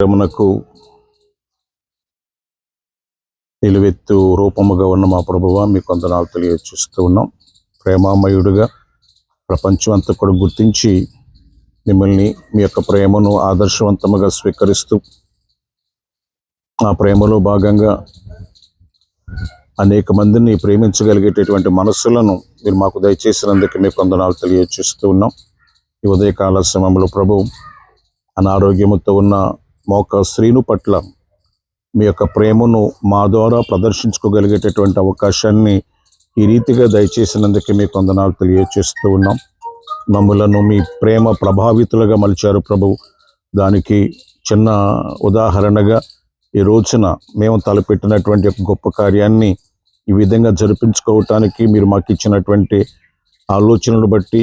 ప్రేమనకు నిలువెత్తు రూపముగా ఉన్న మా ప్రభువ మీ కొందనాలు తెలియచేస్తూ ఉన్నాం. ప్రేమామయుడుగా ప్రపంచం అంతా కూడా గుర్తించి మిమ్మల్ని మీ యొక్క ప్రేమను ఆదర్శవంతముగా స్వీకరిస్తూ ఆ ప్రేమలో భాగంగా అనేక మందిని ప్రేమించగలిగేటటువంటి మనస్సులను మీరు మాకు దయచేసినందుకు మీ కొందనాలు తెలియచేస్తూ ఉన్నాం. ఈ ఉదయకాల సమయంలో ప్రభు అనారోగ్యముతో ఉన్న మోక శ్రీను పట్ల మీ యొక్క ప్రేమను మా ద్వారా ప్రదర్శించుకోగలిగేటటువంటి అవకాశాన్ని ఈ రీతిగా దయచేసినందుకే మీ కొందనాలు తెలియచేస్తూ ఉన్నాం. మమ్ములను మీ ప్రేమ ప్రభావితులుగా మలిచారు ప్రభు. దానికి చిన్న ఉదాహరణగా ఈ రోజున మేము తలపెట్టినటువంటి ఒక గొప్ప కార్యాన్ని ఈ విధంగా జరిపించుకోవటానికి మీరు మాకు ఇచ్చినటువంటి ఆలోచనలు బట్టి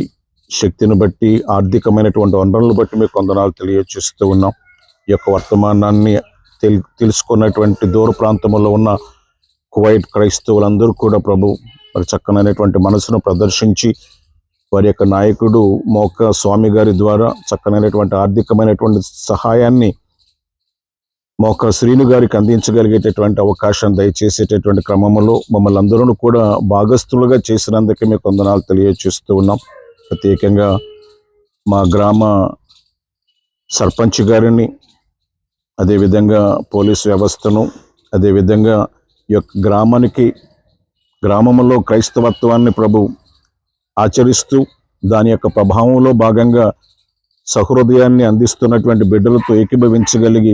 శక్తిని బట్టి ఆర్థికమైనటువంటి వనరులను బట్టి మీకు కొందనాలు తెలియచేస్తూ ఉన్నాం. ఈ యొక్క వర్తమానాన్ని తెల్ తెలుసుకున్నటువంటి దూర ప్రాంతంలో ఉన్న కువైట్ క్రైస్తవులందరూ కూడా ప్రభు మరి చక్కనైనటువంటి మనసును ప్రదర్శించి వారి యొక్క నాయకుడు మోక స్వామి గారి ద్వారా చక్కనైనటువంటి ఆర్థికమైనటువంటి సహాయాన్ని మోక శ్రీను గారికి అందించగలిగేటటువంటి అవకాశం దయచేసేటటువంటి క్రమంలో మమ్మల్ని అందరూ కూడా భాగస్థులుగా చేసినందుకే మీకు వందనాలు తెలియచేస్తూ ఉన్నాం. ప్రత్యేకంగా మా గ్రామ సర్పంచ్ గారిని అదేవిధంగా పోలీస్ వ్యవస్థను అదేవిధంగా ఈ యొక్క గ్రామానికి గ్రామంలో క్రైస్తవత్వాన్ని ప్రభు ఆచరిస్తూ దాని యొక్క ప్రభావంలో భాగంగా సహృదయాన్ని అందిస్తున్నటువంటి బిడ్డలతో ఏకీభవించగలిగి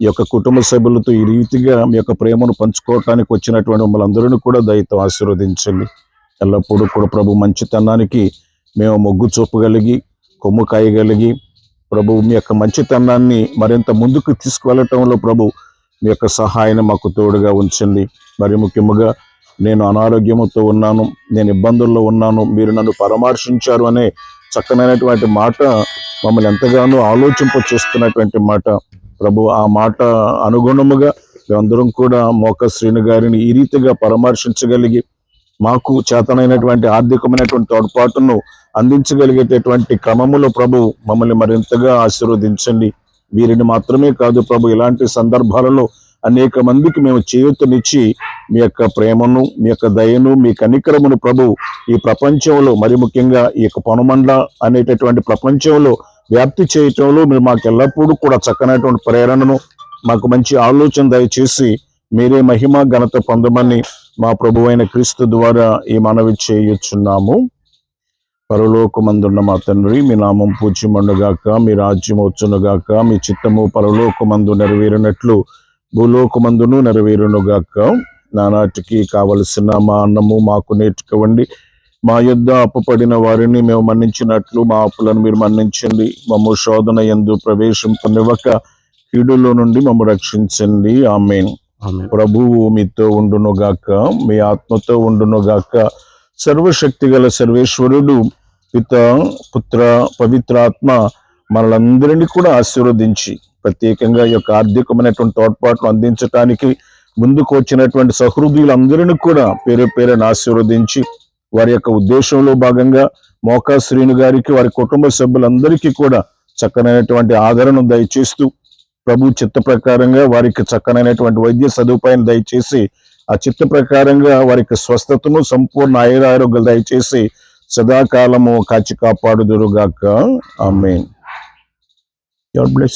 ఈ యొక్క కుటుంబ సభ్యులతో ఈ రీతిగా మీ యొక్క ప్రేమను పంచుకోవటానికి వచ్చినటువంటి మమ్మల్ని అందరినీ కూడా దయతో ఆశీర్వదించండి. ఎల్లప్పుడూ కూడా ప్రభు మంచితనానికి మేము మొగ్గు చూపగలిగి కొమ్ము కాయగలిగి ప్రభు మీ యొక్క మంచితనాన్ని మరింత ముందుకు తీసుకువెళ్ళటంలో ప్రభు మీ యొక్క సహాయాన్ని మాకు తోడుగా ఉంచండి. మరి ముఖ్యముగా నేను అనారోగ్యంతో ఉన్నాను నేను ఇబ్బందుల్లో ఉన్నాను మీరు నన్ను పరామర్శించారు అనే చక్కనైనటువంటి మాట మమ్మల్ని ఎంతగానో ఆలోచింప చేస్తున్నటువంటి మాట. ప్రభు ఆ మాట అనుగుణముగా మేమందరం కూడా మోక శ్రీను గారిని ఈ రీతిగా పరామర్శించగలిగి మాకు చేతనైనటువంటి ఆర్థికమైనటువంటి తోడ్పాటును అందించగలిగేటటువంటి క్రమములో ప్రభు మమ్మల్ని మరింతగా ఆశీర్వదించండి. వీరిని మాత్రమే కాదు ప్రభు ఇలాంటి సందర్భాలలో అనేక మందికి మేము చేయూతనిచ్చి మీ యొక్క ప్రేమను మీ యొక్క దయను మీ కనికరమును ప్రభు ఈ ప్రపంచంలో మరి ముఖ్యంగా ఈ యొక్క పనుమండ అనేటటువంటి ప్రపంచంలో వ్యాప్తి చేయటంలో మీరు మాకు ఎల్లప్పుడూ కూడా చక్కనటువంటి ప్రేరణను మాకు మంచి ఆలోచన దయచేసి మీరే మహిమ ఘనత పొందమని మా ప్రభువైన క్రీస్తు ద్వారా ఈ మనవి చేయుచున్నాము. పరలోకమందున్న మా తండ్రి మీ నామం పూజ్యమండుగాక మీ రాజ్యం వచ్చునుగాక మీ చిత్తము పరలోకమందు నెరవేరినట్లు భూలోకమందును నెరవేరునుగాక. నానాటికి కావలసిన మా అన్నము మాకు నేర్చుకోవండి. మా యొద్ద అప్పుపడిన వారిని మేము మన్నించినట్లు మా అప్పులను మీరు మన్నించండి. మమ్ము శోధన ఎందు ప్రవేశింపనివ్వక కీడులో నుండి మమ్ము రక్షించండి. ఆమెన్. ప్రభువు మీతో ఉండునుగాక మీ ఆత్మతో ఉండునుగాక గల సర్వేశ్వరుడు పిత పుత్ర పవిత్రాత్మ మనలందరినీ కూడా ఆశీర్వదించి ప్రత్యేకంగా ఈ యొక్క ఆర్థికమైనటువంటి తోడ్పాట్లు అందించటానికి ముందుకు వచ్చినటువంటి సహృదయులందరినీ కూడా పేరు పేరుని ఆశీర్వదించి వారి యొక్క ఉద్దేశంలో భాగంగా మోకా శ్రీను గారికి వారి కుటుంబ సభ్యులందరికీ కూడా చక్కనైనటువంటి ఆదరణ దయచేస్తూ ప్రభు చిత్త ప్రకారంగా వారికి చక్కనైనటువంటి వైద్య సదుపాయం దయచేసి ఆ చిత్త ప్రకారంగా వారికి స్వస్థతను సంపూర్ణ ఆయురారోగ్యాలు దయచేసి సదాకాలము కాచి కాపాడుదురుగాక. ఆమె బ్లెస్